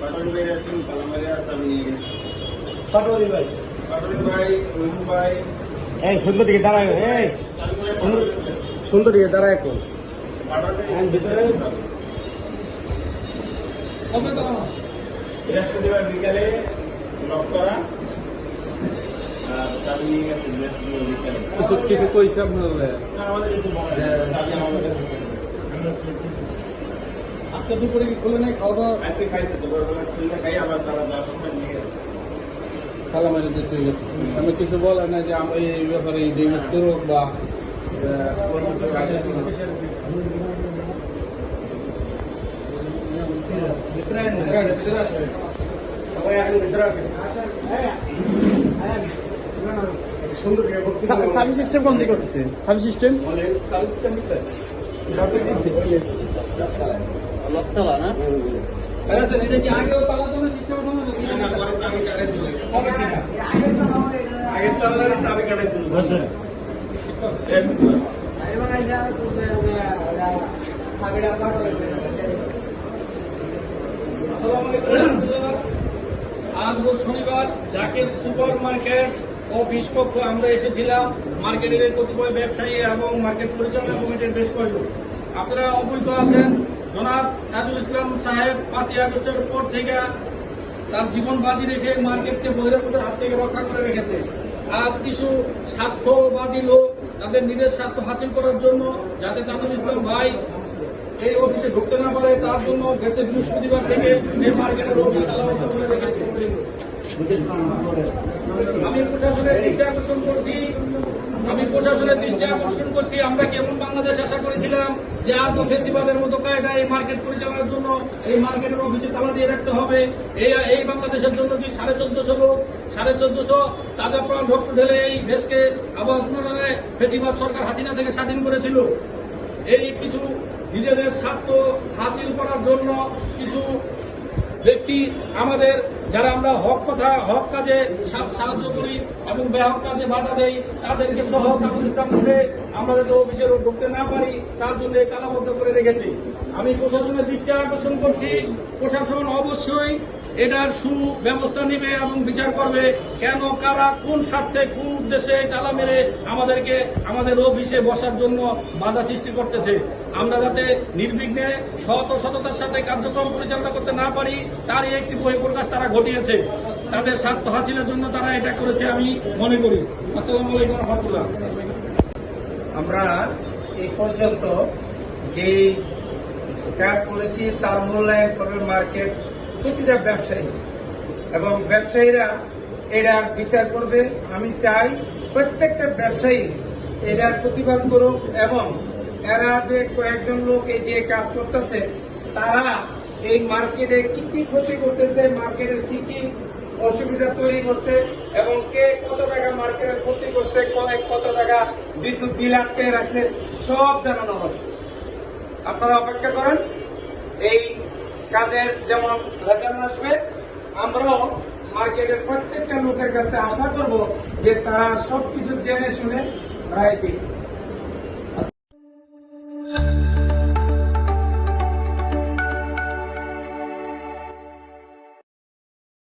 পাটন ভাই আছেন কালামারি আছে আমি নিয়ে গেছি পাটন ভাই রহিম ভাই এই সুন্দর দিকে দাঁড়ায় এই সুন্দর- সুন্দর দিকে দাঁড়ায় এখন পাটন হ্যাঁ, ভিতরে? বৃহস্পতিবার বিকালে লক করা আর চাবি নিয়ে গেছে বৃহস্পতিবার বিকালে কিছু কিছু কইছে আপনার না, আমাদের কিছু মনে নেই চাবি আমাদের কাছে থাকে। আজকে দুপুরে কি খুলে নাই খাওয়া দাওয়া আজকে খাইছে দুপুরবেলা খুলতে খাই আবার তারা যাওয়ার সময় নিয়ে গেছে খালা মারি দিতে গেছে আমি কিছু বলে না যে আমরা এই ব্যাপারে ডিভিস করুক বা সাবি সিস্টেম কোন দিকে করতেছে সিস্টেম। আজ শনিবার জাকের সুপার মার্কেট ও বিস্পক্ষ আমরা এসেছিলাম মার্কেটের কতিপয় ব্যবসায়ী এবং মার্কেট পরিচালনা কমিটির বেশ কয়েকজন। আপনারা অবহিত আছেন জনাব তাজুল ইসলাম সাহেব পাঁচই আগস্টের পর থেকে তার জীবন বাজি রেখে মার্কেটকে বহিরাগতের হাত থেকে রক্ষা করে রেখেছে। আজ কিছু স্বার্থবাদী লোক তাদের নিজের স্বার্থ হাসিল করার জন্য যাতে তাজুল ইসলাম ভাই এই অফিসে ঢুকতে না পারে, তার জন্য গেছে বৃহস্পতিবার থেকে এই মার্কেটের তালাবদ্ধ করে রেখেছে। আমি দৃষ্টি আকর্ষণ করছি, আমরা কেমন বাংলাদেশ আশা করেছিলাম যে আজ ফেস্টিভ্যালের মতো কায়দা এই মার্কেট পরিচালনার জন্য এই মার্কেটের অফিসে তালা দিয়ে রাখতে হবে। এই এই বাংলাদেশের জন্য কি সাড়ে চোদ্দশো লোক, সাড়ে চোদ্দশো তাজা প্রাণ রক্ত ঢেলে এই দেশকে আবার পুনরায় ফেস্টিভ্যাল সরকার হাসিনা থেকে স্বাধীন করেছিল? এই কিছু নিজেদের স্বার্থ হাসিল করার জন্য কিছু ব্যক্তি আমাদের, যারা আমরা হক কথা, হক কাজে সাহায্য করি এবং বেহক কাজে বাধা দেই, তাদেরকে সহ কাজুল করে আমরা আমাদের অফিসের ঢুকতে না পারি, তার জন্য কালাবদ্ধ করে রেখেছি। আমি প্রশাসনের দৃষ্টি আকর্ষণ করছি। প্রশাসন অবশ্যই এটার সুব্যবস্থা নেবে এবং বিচার করবে কেন, কারা, কোন স্বার্থে, কোন উদ্দেশ্যে তালা মেরে আমাদেরকে, আমাদের অফিসে বসার জন্য বাধা সৃষ্টি করতেছে। আমরা যাতে নির্বিঘ্নে ও সততার সাথে কার্যক্রম পরিচালনা করতে না পারি, তারই একটি বহিঃপ্রকাশ তারা ঘটিয়েছে। তাদের স্বার্থ হাসিলের জন্য তারা এটা করেছে আমি মনে করি। আসসালামু আলাইকুম রহমতুল্লাহ। আমরা এই পর্যন্ত যে কাজ করেছি, তার মূল্যায়ন করবে মার্কেট প্রতিটা ব্যবসায়ী। এবং ব্যবসায়ীরা এরা বিচার করবে। আমি চাই প্রত্যেকটা ব্যবসায়ী এরা প্রতিবাদ করুক এবং এরা যে কয়েকজন লোক এই যে কাজ করতেছে, তারা এই মার্কেটে কি কি ক্ষতি করতেছে, মার্কেটের কি কি অসুবিধা তৈরি করছে এবং কে কত টাকা মার্কেটে ক্ষতি করছে কত টাকা বিদ্যুৎ বিল আটকে রাখছে, সব জানানো হবে। আপনারা অপেক্ষা করেন, এই কাজের যেমন রেজাল্ট আসবে, আমরাও মার্কেটের প্রত্যেকটা লোকের কাছে আশা করব যে তারা সবকিছু জেনে শুনে রায় দিন